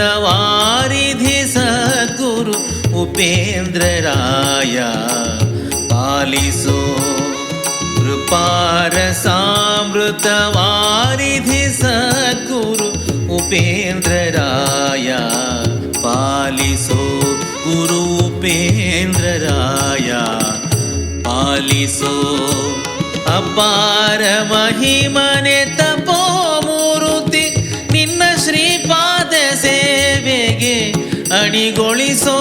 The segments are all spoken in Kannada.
कृपारसामृतवारिधि सद्गुरु उपेन्द्रराय पालिसो कृपारसामृतवारिधि सद्गुरु उपेन्द्रराय पालिसो गुरु उपेन्द्रराय ಪಾಲಿಸೋ ಅಪಾರ ಮಹಿಮನೆ ತಪೋ ಮೂರುತಿ ನಿನ್ನ ಶ್ರೀಪಾದ ಸೇವೆಗೆ ಅಣಿಗೊಳಿಸೋ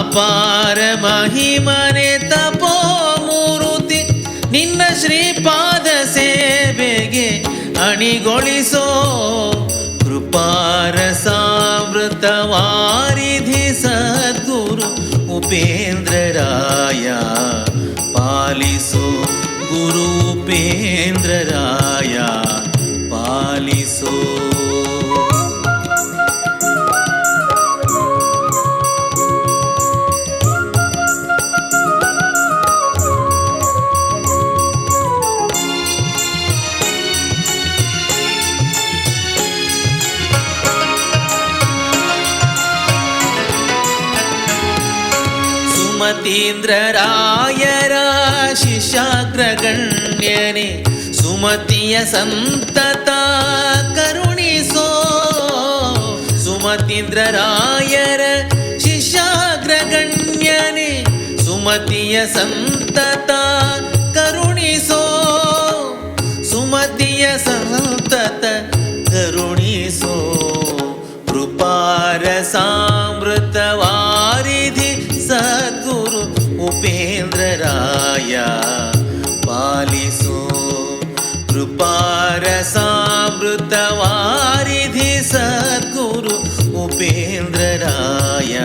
ಅಪಾರ ಮಹಿಮನೆ ತಪೋ ಮೂರುತಿ ನಿನ್ನ ಶ್ರೀಪಾದ ಸೇವೆಗೆ ಅಣಿಗೊಳಿಸೋ ಕೃಪಾರಸಾವೃತವಾರಿಧಿ ಸದ್ಗುರು ಉಪೇಂದ್ರರಾಯ ಪಾಲಿಸೋ ಗುರು ಉಪೇಂದ್ರರಾಯ ಪಾಲಿಸೋ ಸುಮತೀಂದ್ರರಾಯರ ಶಿಷ್ಯಾಗ್ರಗಣ್ಯನೆ ಸುಮತಿಯ ಸಂತತ ಕರುಣಿಸೋ ಸುಮತೀಂದ್ರರಾಯರ ಶಿಷ್ಯಾಗ್ರಗಣ್ಯನೆ ಸುಮತಿಯ ಸಂತತ ಕರುಣಿಸೋ ಸುಮತಿಯ ಸಂತತ ಕರುಣಿಸೋ ಕೃಪಾರ रा बालिसु कृपारसामृतवारिधि सद्गुरु उपेन्द्रराय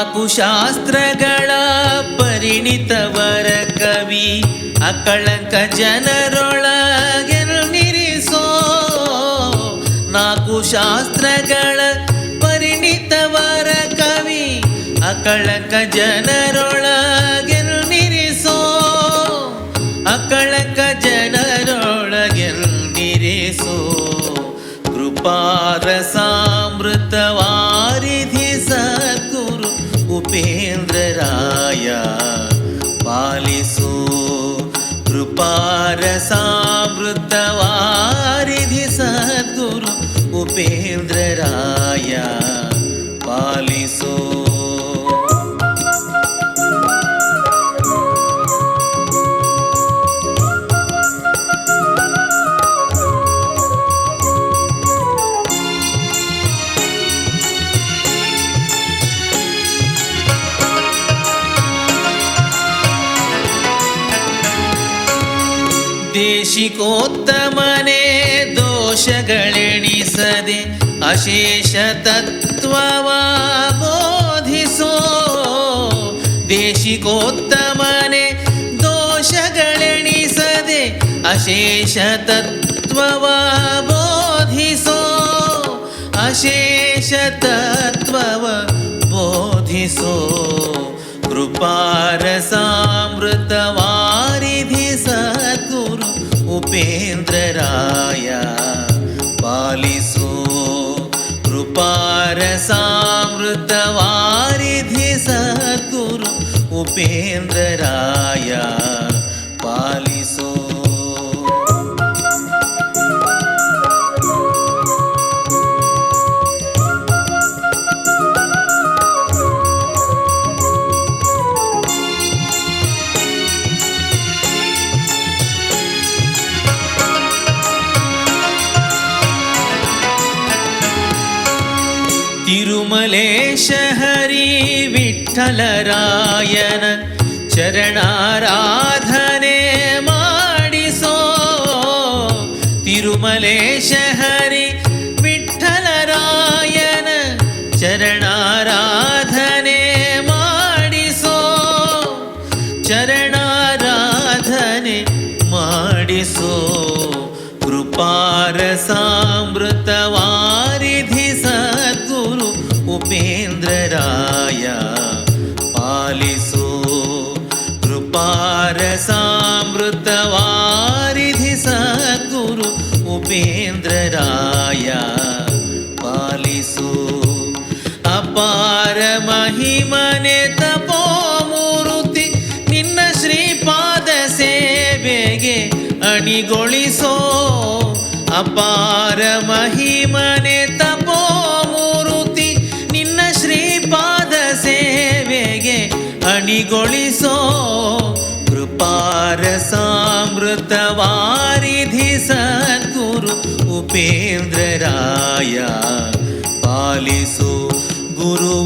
ನಾಲ್ಕು ಶಾಸ್ತ್ರಗಳ ಪರಿಣಿತವರ ಕವಿ, ಅಕಳಂಕ ಜನರೊಳಗೆ ನಿರಿಸೋ ನಾಲ್ಕು ಶಾಸ್ತ್ರಗಳ ಪರಿಣಿತವರ ಕವಿ, ಅಕಳಂಕ ಜನರೊಳ ಅಕಳಂಕ ಜನರೊಳಗೆನಿರಿಸೋ ಕೃಪಾರ ಸಾಮೃತ देवेन्द्रराय पालिसु कृपारसा सद्गुरु उपेन्द्रराय। ದೇಶಿಕೋತ್ತಮನೆ ದೋಷಗಳೆಣಿಸದೆ ಅಶೇಷ ತತ್ವವ ಬೋಧಿಸೋ ದೇಶಿಕೋತ್ತಮನೆ ದೋಷಗಳೆಣಿಸದೆ ಅಶೇಷ ತತ್ವವ ಬೋಧಿಸೋ ಅಶೇಷ ತತ್ವವ ಬೋಧಿಸೋ ಕೃಪಾರ ಸಾಮೃತ ವಾರಿಧಿ ಸದ್ಗುರು देवेन्द्रराय पालिसो कृपारसामृतवारिधि सद्गुरु उपेन्द्रराय ತಿರುಮಲೇಶ ಹರಿ ವಿಠಲರಾಯನ ಚರಣಾರಾಧನೆ ಮಾಡಿಸೋ. ತಿರುಮಲೇಶ ಹರಿ ವಿಠಲರಾಯನ ಚರಣಾರಾಧನೆ ಮಾಡಿಸೋ. ಚರಣಾರಾಧನೆ ಮಾಡಿಸೋ. ಕೃಪಾರ ಸದ್ಗುರು ಉಪೇಂದ್ರರಾಯ ಪಾಲಿಸೋ ಕೃಪಾರಸಾಮೃತವಾರಿಧಿ ಸದ್ಗುರು ಉಪೇಂದ್ರರಾಯ ಪಾಲಿಸೋ ಅಪಾರ ಮಹಿಮನೆ ತಪೋಮೂರುತಿ ನಿನ್ನ ಶ್ರೀಪಾದ ಸೇವೆಗೆ ಅಣಿಗೊಳಿಸೋ ಅಪಾರ ಮಹಿಮನೆ ಅಣಿಗೊಳಿಸೋ ಕೃಪಾರ ಸಾಮೃತವಾರಿಧಿ ಸದ್ಗುರು ಉಪೇಂದ್ರರಾಯ ಪಾಲಿಸು ಗುರು